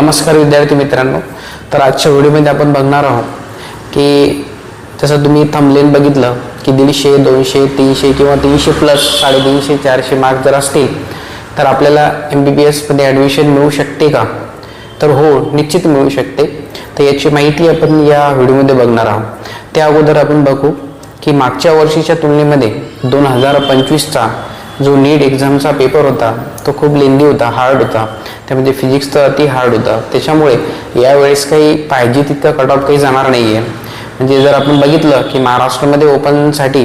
नमस्कार विद्यार्थी मित्रांनो. तर आजच्या व्हिडिओमध्ये आपण बघणार आहोत की जसं तुम्ही थंबलेन बघितलं की दीडशे दोनशे तीनशे किंवा तीनशे प्लस साडेतीनशे चारशे मार्क जर असतील तर आपल्याला एम बी बी एसमध्ये ॲडमिशन मिळू शकते का? तर हो निश्चित मिळू शकते. तर याची माहिती आपण या व्हिडिओमध्ये बघणार आहोत. त्या अगोदर आपण बघू की मागच्या वर्षीच्या तुलनेमध्ये दोन हजार पंचवीसचा जो नीट एक्झामचा पेपर होता तो खूप लेंदी होता हार्ड होता. त्यामध्ये फिजिक्स तर अति हार्ड होता. त्याच्यामुळे यावेळेस काही पाहिजे तितका कट ऑफ काही जाणार नाही आहे म्हणजे जर आपण बघितलं की महाराष्ट्रामध्ये ओपनसाठी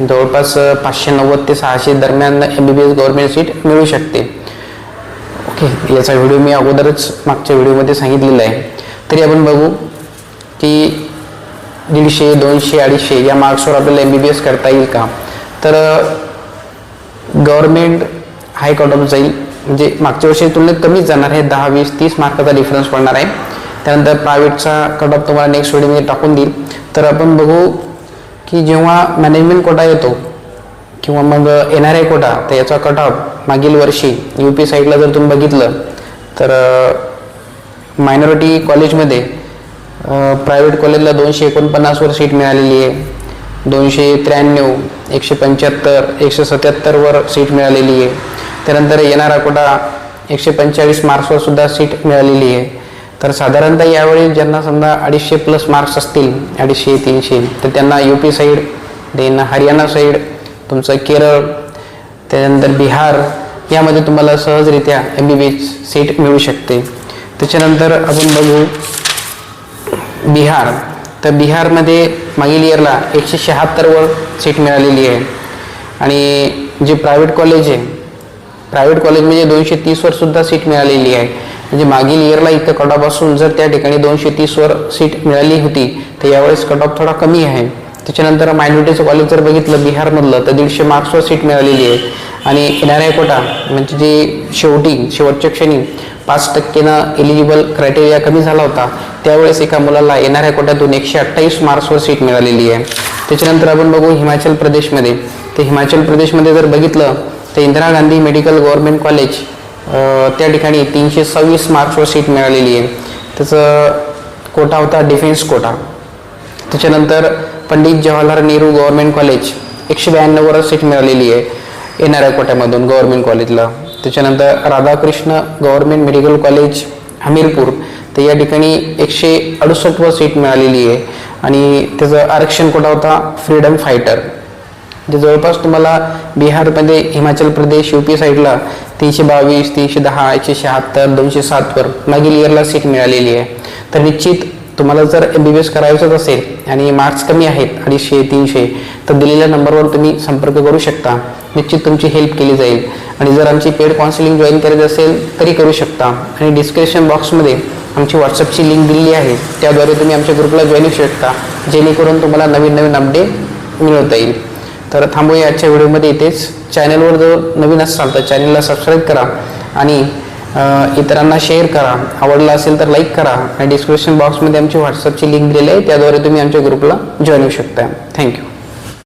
जवळपास पाचशे नव्वद ते सहाशे दरम्यान M B B S government seat मिळू शकते. ओके याचा व्हिडिओ मी अगोदरच मागच्या व्हिडिओमध्ये सांगितलेला आहे. तरी आपण बघू की दीडशे दोनशे अडीचशे या मार्क्सवर आपल्याला एम बी बी एस करता येईल का? तर गव्हर्मेंट हायकोर्टात जाईल. म्हणजे मागच्या वर्षी तुलनेत कमीच जाणार आहे. दहा वीस तीस मार्काचा डिफरन्स पडणार आहे. त्यानंतर प्रायव्हेटचा कट ऑफ तुम्हाला नेक्स्ट व्हिडिओमध्ये टाकून देईल. तर आपण बघू की जेव्हा मॅनेजमेंट कोटा येतो किंवा मग एन आर आय कोटा तर याचा कट ऑफ मागील वर्षी यू पी साईडला जर तुम्ही बघितलं तर मायनॉरिटी कॉलेजमध्ये प्रायव्हेट कॉलेजला दोनशे एकोणपन्नासवर सीट मिळालेली आहे. दोनशे त्र्याण्णव एकशे पंच्याहत्तर एकशे सत्याहत्तरवर सीट मिळालेली आहे. त्यानंतर येणारा कोटा एकशे पंचेचाळीस मार्क्सवर सुद्धा सीट मिळालेली आहे. तर साधारणतः यावेळी ज्यांना समजा अडीचशे प्लस मार्क्स असतील अडीचशे तीनशे तर त्यांना U P side then Haryana side तुमचं केरळ त्यानंतर बिहार यामध्ये तुम्हाला सहजरित्या M B B H seat मिळू शकते. त्याच्यानंतर आपण बघू बिहार. तर बिहारमध्ये मागील इयरला एकशे शहात्तरवर सीट मिळालेली आहे. आणि जे प्रायव्हेट कॉलेज आहे प्रायव्हेट म्हणजे दोनशे तीसवर सुद्धा सीट मिळालेली आहे. म्हणजे मागील इयरला इथं कट ऑफ असून जर त्या ठिकाणी दोनशे तीसवर सीट मिळाली होती तर यावेळेस कट ऑफ थोडा कमी आहे. त्याच्यानंतर मायनॉरिटीचं कॉलेज जर बघितलं बिहारमधलं तर दीडशे मार्क्सवर सीट मिळालेली आहे. आणि एन आर आय कोटा म्हणजे जे शेवटी शेवटच्या क्षणी पाच टक्केनं एलिजिबल क्रायटेरिया कमी झाला होता त्यावेळेस एका मुलाला एन आर आय कोट्यातून एकशे अठ्ठावीस मार्क्सवर सीट मिळालेली आहे. त्याच्यानंतर आपण बघू हिमाचल प्रदेशमध्ये. तर हिमाचल प्रदेशमध्ये जर बघितलं तर Indira Gandhi medical government college त्या ठिकाणी तीनशे सव्वीस मार्क्सवर सीट मिळालेली आहे. त्याचं कोटा होता डिफेन्स कोटा. त्याच्यानंतर पंडित जवाहरलाल नेहरू गव्हर्मेंट कॉलेज. एकशे ब्याण्णववर सीट मिळालेली आहे एन आर आय कोट्यामधून गव्हर्मेंट कॉलेजला. त्याच्यानंतर Radhakrishna government medical college Hamirpur. तर या ठिकाणी एकशे अडुसष्टवर सीट मिळालेली आहे आणि त्याचं आरक्षण कोटा होता फ्रीडम फायटर. जे जवळपास तुम्हाला बिहारमध्ये हिमाचल प्रदेश यू पी साईडला तीनशे बावीस तीनशे दहा एकशे शहात्तर दोनशे सातवर मागील इयरला सीट मिळालेली आहे. तर निश्चित तुम्हाला जर एम बी बी एस करायचंच असेल आणि मार्क्स कमी आहेत अडीचशे तीनशे तर दिलेल्या नंबरवर तुम्ही संपर्क करू शकता. निश्चित तुमची हेल्प केली जाईल. आणि जर आमची पेड काउन्सिलिंग जॉईन करायची असेल तरी करू शकता. आणि डिस्क्रिप्शन बॉक्समध्ये आमची व्हॉट्सअपची लिंक दिलेली आहे. त्याद्वारे तुम्ही आमच्या ग्रुपला जॉईन होऊ शकता जेणेकरून तुम्हाला नवीन नवीन अपडेट मिळवता येईल. तर थांबूया आजच्या व्हिडिओमध्ये इथेच. चॅनलवर जर नवीन असाल तर चॅनलला सबस्क्राईब करा. आणि इतरांना शेअर करा. आवडला असेल तर लाईक करा. आणि डिस्क्रिप्शन बॉक्समध्ये आमची व्हॉट्सअपची लिंक दिलेली आहे. त्याद्वारे तुम्ही आमच्या ग्रुपला जॉईन होऊ शकता. थँक्यू